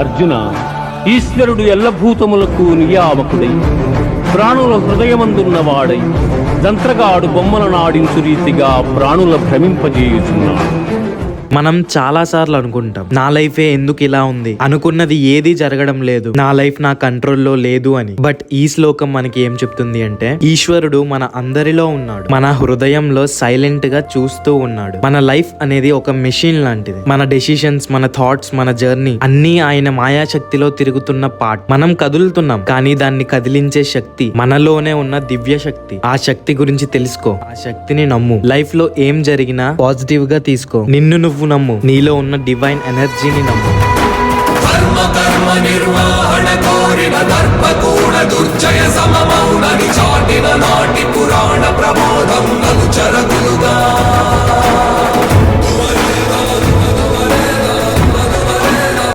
అర్జున ఈశ్వరుడు ఎల్లభూతములకు నియామకుడై ప్రాణుల హృదయమందున్నవాడై దంత్రగాడు బొమ్మలను ఆడించు రీతిగా ప్రాణుల భ్రమింపజేయుచున్నాడు. మనం చాలా సార్లు అనుకుంటాం నా లైఫే ఎందుకు ఇలా ఉంది? అనుకున్నది ఏది జరగడం లేదు నా లైఫ్ నా కంట్రోల్లో లేదు అని. బట్ ఈ శ్లోకం మనకి ఏం చెప్తుంది అంటే ఈశ్వరుడు మన అందరిలో ఉన్నాడు. మన హృదయంలో సైలెంట్గా చూస్తూ ఉన్నాడు. మన లైఫ్ అనేది ఒక మెషిన్ లాంటిది. మన డెసిషన్స్ మన థాట్స్ మన జర్నీ అన్ని ఆయన మాయాశక్తిలో తిరుగుతున్న పార్ట్. మనం కదులుతున్నాం కానీ దాన్ని కదిలించే శక్తి మనలోనే ఉన్న దివ్య శక్తి. ఆ శక్తి గురించి తెలుసుకో. ఆ శక్తిని నమ్ము. లైఫ్లో ఏం జరిగినా పాజిటివ్గా తీసుకో. నిన్ను నువ్వు నువ్వు నమ్ము. నీలో ఉన్న డివైన్ ఎనర్జీని నమ్ము. కర్మ కర్మ నిర్వహణ కోరిన